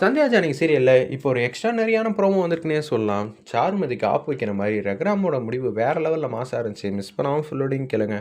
சந்தியா ஜானகி சீரியலில் இப்போ ஒரு எக்ஸ்ட்ரானரியான ப்ரோமோ வந்திருக்குன்னே சொல்லலாம். சாருமதிக்கு ஆப் வைக்கிற மாதிரி ரகுராமோட முடிவு வேறு லெவலில் மாசாக இருந்துச்சு. மிஸ் பண்ணாமல் ஃபுல்லோடையும் கேளுங்க.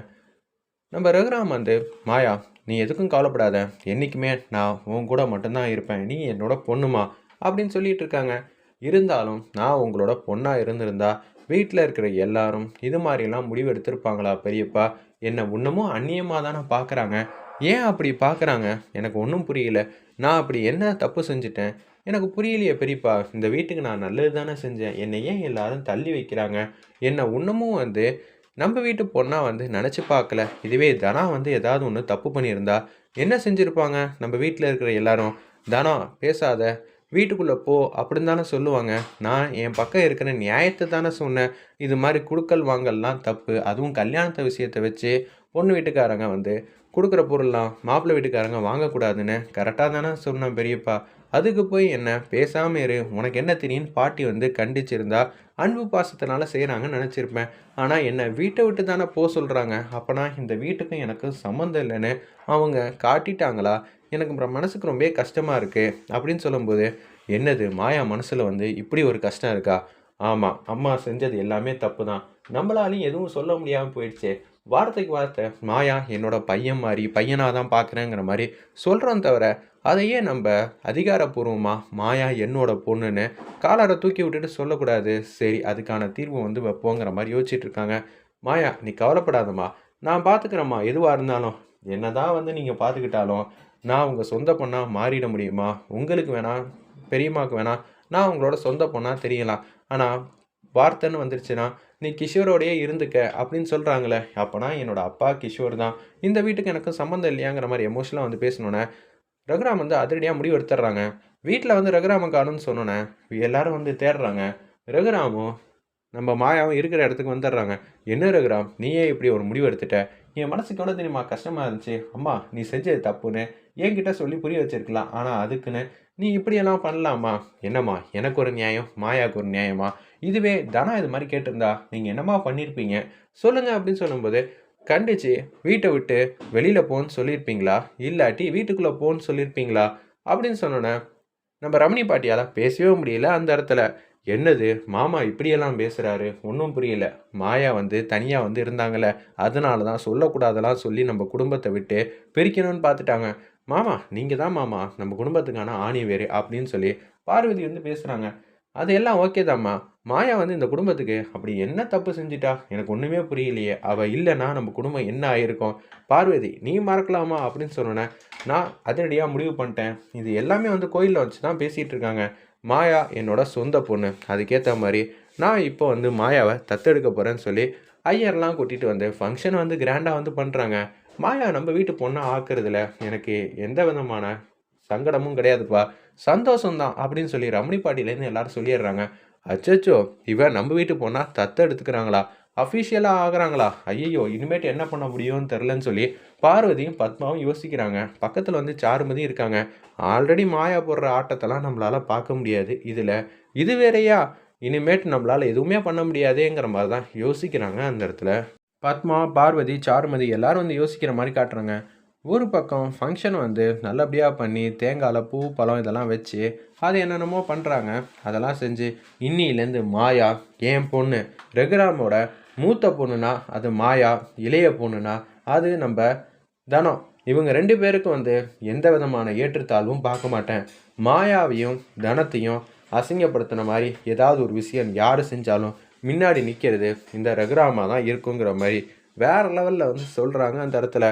நம்ம ரகுராம் வந்து மாயா நீ எதுக்கும் கவலைப்படாத. என்றைக்குமே நான் உன் கூட மட்டும்தான் இருப்பேன். நீ என்னோட பொண்ணுமா? அப்படின்னு சொல்லிட்டு இருக்காங்க. இருந்தாலும் நான் உங்களோட பொண்ணாக இருந்திருந்தா வீட்டில் இருக்கிற எல்லாரும் இது மாதிரிலாம் முடிவு எடுத்திருப்பாங்களா பெரியப்பா? என்னை இன்னமும் அந்நியமாக தானே பார்க்குறாங்க ஏன் அப்படி பார்க்குறாங்க எனக்கு ஒன்றும் புரியல. நான் அப்படி என்ன தப்பு செஞ்சுட்டேன்? எனக்கு புரியலையே பெரியப்பா. இந்த வீட்டுக்கு நான் நல்லது தானே செஞ்சேன். என்னை ஏன் எல்லாரும் தள்ளி வைக்கிறாங்க? என்னை இன்னமும் வந்து நம்ம வீட்டு பொண்ணாக வந்து நினச்சி பார்க்கல. இதுவே தனா வந்து ஏதாவது ஒன்று தப்பு பண்ணியிருந்தா என்ன செஞ்சுருப்பாங்க? நம்ம வீட்டில் இருக்கிற எல்லாரும். தனா பேசாத. வீட்டுக்குள்ளே போ அப்படின்னு தானே சொல்லுவாங்க. நான் என் பக்கம் இருக்கிற நியாயத்தை தானே சொன்னேன். இது மாதிரி குடுக்கல் வாங்கல்லாம் தப்பு. அதுவும் கல்யாணத்தை விஷயத்தை வச்சு பொண்ணு வீட்டுக்காரங்க வந்து கொடுக்குற பொருள்லாம் மாப்பிள்ளை வீட்டுக்காரங்க வாங்கக்கூடாதுன்னு கரெக்டாக தானே சொன்னேன் பெரியப்பா. அதுக்கு போய் என்ன? பேசாமல் இரு. உனக்கு என்ன தெரியும்னு பாட்டி வந்து கண்டிச்சிருந்தா அன்பு பாசத்தினால செய்கிறாங்கன்னு நினச்சிருப்பேன். ஆனால் என்னை வீட்டை விட்டு தானே போக சொல்கிறாங்க அப்போனா இந்த வீட்டுக்கும் எனக்கு சம்மந்தம் இல்லைன்னு அவங்க காட்டிட்டாங்களா? எனக்கு மனசுக்கு ரொம்பவே கஷ்டமாக இருக்குது அப்படின்னு சொல்லும்போது என்னது மாயா மனசில் வந்து இப்படி ஒரு கஷ்டம் இருக்கா? ஆமாம் அம்மா செஞ்சது எல்லாமே தப்பு தான் நம்மளாலையும் எதுவும் சொல்ல முடியாமல் போயிடுச்சு. வார்த்தைக்கு வார்த்தை மாயா என்னோட பையன் மாதிரி பையனாக தான் பார்க்குறேங்கிற மாதிரி சொல்கிறோம் தவிர அதையே நம்ம அதிகாரப்பூர்வமாக மாயா என்னோட பொண்ணுன்னு காலரை தூக்கி விட்டுட்டு சொல்லக்கூடாது. சரி அதுக்கான தீர்வு வந்து வைப்போங்கிற மாதிரி யோசிச்சுட்டு இருக்காங்க. மாயா நீ கவலைப்படாதம்மா. நான் பார்த்துக்கிறேம்மா எதுவாக இருந்தாலும். என்ன தான் வந்து நீங்கள் பார்த்துக்கிட்டாலும் நான் உங்கள் சொந்த பொண்ணாக மாறிட முடியுமா? உங்களுக்கு வேணாம் பெரியம்மாவுக்கு வேணாம் நான் உங்களோட சொந்த பொண்ணாக தெரியலாம். ஆனால் வார்த்தைன்னு வந்துருச்சுன்னா நீ கிஷோரோடையே இருந்துக்க அப்படின்னு சொல்கிறாங்களே அப்போனா என்னோட அப்பா கிஷோர் தான். இந்த வீட்டுக்கு எனக்கும் சம்மந்தம் இல்லையாங்கிற மாதிரி எமோஷனலாக வந்து பேசணுன்னே ரகுராம் வந்து அதிரடியாக முடிவு எடுத்துடுறாங்க. வீட்டில் வந்து ரகுராம காணும்னு சொன்னோன்னே எல்லாரும் வந்து தேடுறாங்க. ரகுராமும் நம்ம மாயாவும் இருக்கிற இடத்துக்கு வந்துடுறாங்க. என்ன ரகுராம் நீயே இப்படி ஒரு முடிவு எடுத்துட்ட? என் மனசுக்கு எவ்வளோ தெரியுமா? கஷ்டமாக இருந்துச்சு. அம்மா நீ செஞ்சது தப்புன்னு என்கிட்ட சொல்லி புரிய வச்சிருக்கலாம். ஆனால் அதுக்குன்னு நீ இப்படியெல்லாம் பண்ணலாமா? என்னம்மா எனக்கு ஒரு நியாயம் மாயாவுக்கு ஒரு நியாயமா? இதுவே தனா இது மாதிரி கேட்டிருந்தா நீங்கள் என்னம்மா பண்ணியிருப்பீங்க சொல்லுங்க அப்படின்னு சொல்லும்போது கண்டிச்சு வீட்டை விட்டு வெளியில் போன்னு சொல்லியிருப்பீங்களா இல்லாட்டி வீட்டுக்குள்ளே போன்னு சொல்லியிருப்பீங்களா அப்படின்னு சொன்னோன்னே நம்ம ரமணி பாட்டியால் பேசவே முடியல அந்த இடத்துல. என்னது மாமா இப்படியெல்லாம் பேசுகிறாரு ஒன்றும் புரியல. மாயா வந்து தனியாக வந்து இருந்தாங்களே அதனால தான் சொல்லக்கூடாதெல்லாம் சொல்லி நம்ம குடும்பத்தை விட்டு பிரிக்கணும்னு பார்த்துட்டாங்க மாமா நீங்கள் தான் மாமா நம்ம குடும்பத்துக்கான ஆணி வேறு அப்படின்னு சொல்லி பார்வதி வந்து பேசுகிறாங்க அது எல்லாம் ஓகே தாம்மா. மாயா வந்து இந்த குடும்பத்துக்கு அப்படி என்ன தப்பு செஞ்சிட்டா? எனக்கு ஒன்றுமே புரியலையே. அவள் இல்லைன்னா நம்ம குடும்பம் என்ன ஆகிருக்கும் பார்வதி நீ மறக்கலாமா? அப்படின்னு சொன்னோன்னே நான் அதிரடியாக முடிவு பண்ணிட்டேன். இது எல்லாமே வந்து கோயிலில் வச்சு தான் பேசிகிட்டு இருக்காங்க. மாயா என்னோட சொந்த பொண்ணு. அதுக்கேற்ற மாதிரி நான் இப்போ வந்து மாயாவை தத்தெடுக்க போகிறேன்னு சொல்லி ஐயர்லாம் கூட்டிகிட்டு வந்து ஃபங்க்ஷன் வந்து கிராண்டாக வந்து பண்ணுறாங்க மாயா நம்ம வீட்டு பொண்ணை ஆக்குறதுல எனக்கு எந்த விதமான சங்கடமும் கிடையாதுப்பா. சந்தோஷம்தான் அப்படின்னு சொல்லி ரமணி பாட்டிலேருந்து எல்லாரும் சொல்லிடுறாங்க. அச்சோ இவன் நம்ம வீட்டு பொண்ணாக தத்தெடுத்துக்கிறாங்களா? அஃபிஷியலாக ஆகுறாங்களா? ஐயோ இனிமேட்டு என்ன பண்ண முடியும்னு தெரிலன்னு சொல்லி பார்வதியும் பத்மாவும் யோசிக்கிறாங்க. பக்கத்தில் வந்து சாருமதியும் இருக்காங்க. ஆல்ரெடி மாயா போடுற ஆட்டத்தெல்லாம் நம்மளால் பார்க்க முடியாது. இதில் இது வேறையா? இனிமேட்டு நம்மளால் எதுவுமே பண்ண முடியாதேங்கிற மாதிரி தான் யோசிக்கிறாங்க அந்த இடத்துல. பத்மா பார்வதி சாருமதி எல்லாரும் வந்து யோசிக்கிற மாதிரி காட்டுறாங்க. ஒரு பக்கம் ஃபங்க்ஷன் வந்து நல்லபடியாக பண்ணி தேங்காயில் பூ பழம் இதெல்லாம் வச்சு அது என்னென்னமோ பண்ணுறாங்க அதெல்லாம் செஞ்சு இன்னிலேருந்து மாயா என் பொண்ணு ரகுராமோட மூத்த பொண்ணுனா அது மாயா இளைய பொண்ணுனா அது நம்ம தனம். இவங்க ரெண்டு பேருக்கும் வந்து எந்த விதமான ஏற்றுத்தாழ்வும் பார்க்க மாட்டேன். மாயாவையும் தனத்தையும் அசிங்கப்படுத்தின மாதிரி ஏதாவது ஒரு விஷயம் யார் செஞ்சாலும் முன்னாடி நிற்கிறது இந்த ரகுராமா தான் இருக்குங்கிற மாதிரி வேறு லெவலில் வந்து சொல்கிறாங்க அந்த இடத்துல.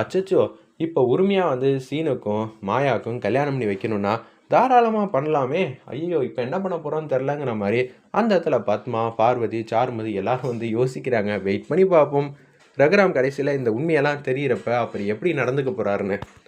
அச்சச்சோ இப்போ உரிமையாக வந்து சீனுக்கும் மாயாவுக்கும் கல்யாணம் பண்ணி வைக்கணும்னா தாராளமாக பண்ணலாமே. ஐயோ இப்போ என்ன பண்ண போகிறோன்னு தெரிலங்கிற மாதிரி அந்த இடத்துல பத்மா பார்வதி சார்மதி எல்லாரும் வந்து யோசிக்கிறாங்க. வெயிட் பண்ணி பார்ப்போம். ரகுராம் கடைசியில் இந்த உண்மையெல்லாம் தெரியிறப்ப அப்புறம் எப்படி நடந்துக்க போகிறாருன்னு